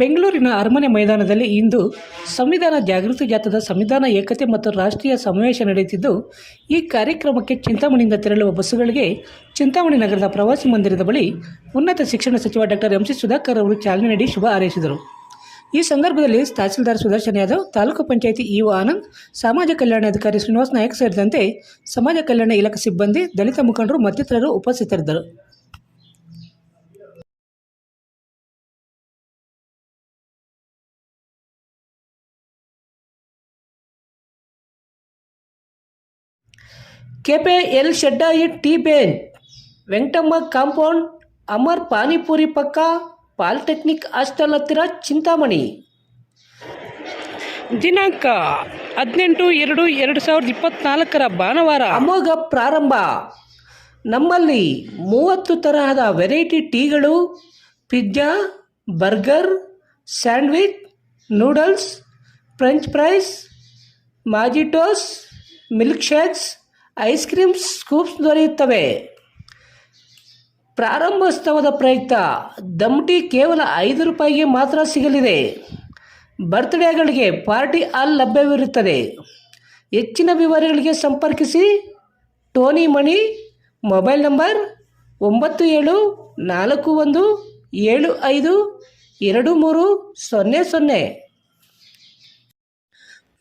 ಬೆಂಗಳೂರಿನ ಅರಮನೆ ಮೈದಾನದಲ್ಲಿ ಇಂದು ಸಂವಿಧಾನ ಜಾಗೃತಿ ಜಾಥಾದ ಸಂವಿಧಾನ ಏಕತೆ ಮತ್ತು ರಾಷ್ಟ್ರೀಯ ಸಮಾವೇಶ ನಡೆಯುತ್ತಿದ್ದು, ಈ ಕಾರ್ಯಕ್ರಮಕ್ಕೆ ಚಿಂತಾಮಣಿಯಿಂದ ತೆರಳುವ ಬಸ್ಸುಗಳಿಗೆ ಚಿಂತಾಮಣಿ ನಗರದ ಪ್ರವಾಸಿ ಮಂದಿರದ ಬಳಿ ಉನ್ನತ ಶಿಕ್ಷಣ ಸಚಿವ ಡಾಕ್ಟರ್ ಎಂ ಸಿ ಸುಧಾಕರ್ ಅವರು ಚಾಲನೆ ನೀಡಿ ಶುಭ ಹಾರೈಸಿದರು. ಈ ಸಂದರ್ಭದಲ್ಲಿ ತಹಸೀಲ್ದಾರ್ ಸುದರ್ಶನ್ ಯಾದವ್, ತಾಲೂಕು ಪಂಚಾಯಿತಿ ಇಒ ಆನಂದ್, ಸಮಾಜ ಕಲ್ಯಾಣಾಧಿಕಾರಿ ಶ್ರೀನಿವಾಸ್ ನಾಯಕ್ ಸೇರಿದಂತೆ ಸಮಾಜ ಕಲ್ಯಾಣ ಇಲಾಖೆ ಸಿಬ್ಬಂದಿ, ದಲಿತ ಮುಖಂಡರು ಮತ್ತಿತರರು ಉಪಸ್ಥಿತರಿದ್ದರು. ಕೆಪೆ ಎಲ್ ಶೆಡ್ಡಾಯಿ ಟಿ ಬೇನ್. ವೆಂಕಟಮ್ಮ ಕಾಂಪೌಂಡ್ ಅಮರ್ ಪಾನಿಪುರಿ ಪಕ್ಕ ಪಾಲಿಟೆಕ್ನಿಕ್ ಹಾಸ್ಟೆಲ್ ಹತ್ತಿರ ಚಿಂತಾಮಣಿ. ದಿನಾಂಕ ಹದಿನೆಂಟು ಎರಡು ಎರಡು ಸಾವಿರದ ಇಪ್ಪತ್ನಾಲ್ಕರ ಭಾನುವಾರ. ಅಮೋಘ ಪ್ರಾರಂಭ. ನಮ್ಮಲ್ಲಿ ಮೂವತ್ತು ತರಹದ variety ಟೀಗಳು pizza burger sandwich noodles French fries mojitos milk shakes ice cream scoops ದೊರೆಯುತ್ತವೆ. ಪ್ರಾರಂಭೋತ್ಸವದ ಪ್ರಯುಕ್ತ ದಮ್ಟಿ ಕೇವಲ ಐದು ರೂಪಾಯಿಗೆ ಮಾತ್ರ ಸಿಗಲಿದೆ. ಬರ್ತ್ಡೇಗಳಿಗೆ ಪಾರ್ಟಿ ಹಾಲ್ ಲಭ್ಯವಿರುತ್ತದೆ. ಹೆಚ್ಚಿನ ವಿವರಗಳಿಗೆ ಸಂಪರ್ಕಿಸಿ ಟೋನಿ ಮಣಿ, ಮೊಬೈಲ್ ನಂಬರ್ ಒಂಬತ್ತು ಏಳು ನಾಲ್ಕು ಒಂದು ಏಳು ಐದು ಎರಡು ಮೂರು ಸೊನ್ನೆ ಸೊನ್ನೆ.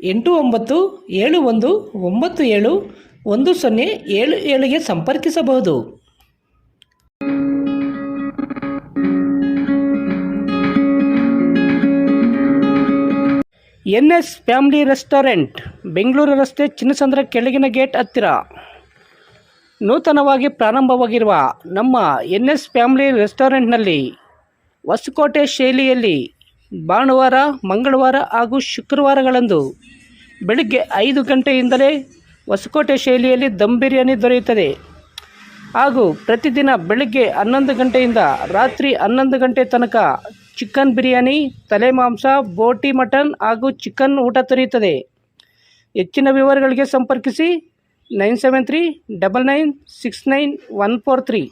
ಎಂಟು ಒಂಬತ್ತು, ಏಳು ಒಂದು, ಒಂಬತ್ತು ಏಳು, ಒಂದು ಸೊನ್ನೆ ಏಳು ಏಳಿಗೆ ಸಂಪರ್ಕಿಸಬಹುದು. N S family restaurant, Bengaluru ರಸ್ತೆ ಚಿನ್ನಸಂದ್ರ ಕೆಳಗಿನ ಗೇಟ್ ಹತ್ತಿರ. ನೂತನವಾಗಿ ಪ್ರಾರಂಭವಾಗಿರುವ ನಮ್ಮ ಎನ್ ಎಸ್ ಫ್ಯಾಮಿಲಿ ರೆಸ್ಟೋರೆಂಟ್ನಲ್ಲಿ ಹೊಸಕೋಟೆ ಶೈಲಿಯಲ್ಲಿ ಭಾನುವಾರ, ಮಂಗಳವಾರ ಹಾಗೂ ಶುಕ್ರವಾರಗಳಂದು ಬೆಳಗ್ಗೆ ಐದು ಗಂಟೆಯಿಂದಲೇ ಹೊಸಕೋಟೆ ಶೈಲಿಯಲ್ಲಿ ದಮ್ ಬಿರಿಯಾನಿ ದೊರೆಯುತ್ತದೆ. ಹಾಗೂ ಪ್ರತಿದಿನ ಬೆಳಗ್ಗೆ ಹನ್ನೊಂದು ಗಂಟೆಯಿಂದ ರಾತ್ರಿ ಹನ್ನೊಂದು ಗಂಟೆ ತನಕ ಚಿಕನ್ ಬಿರಿಯಾನಿ, ತಲೆ ಮಾಂಸ, ಬೋಟಿ ಮಟನ್ ಹಾಗೂ ಚಿಕನ್ ಊಟ ದೊರೆಯುತ್ತದೆ. ಹೆಚ್ಚಿನ ವಿವರಗಳಿಗೆ ಸಂಪರ್ಕಿಸಿ nine seven three double nine six nine one four three.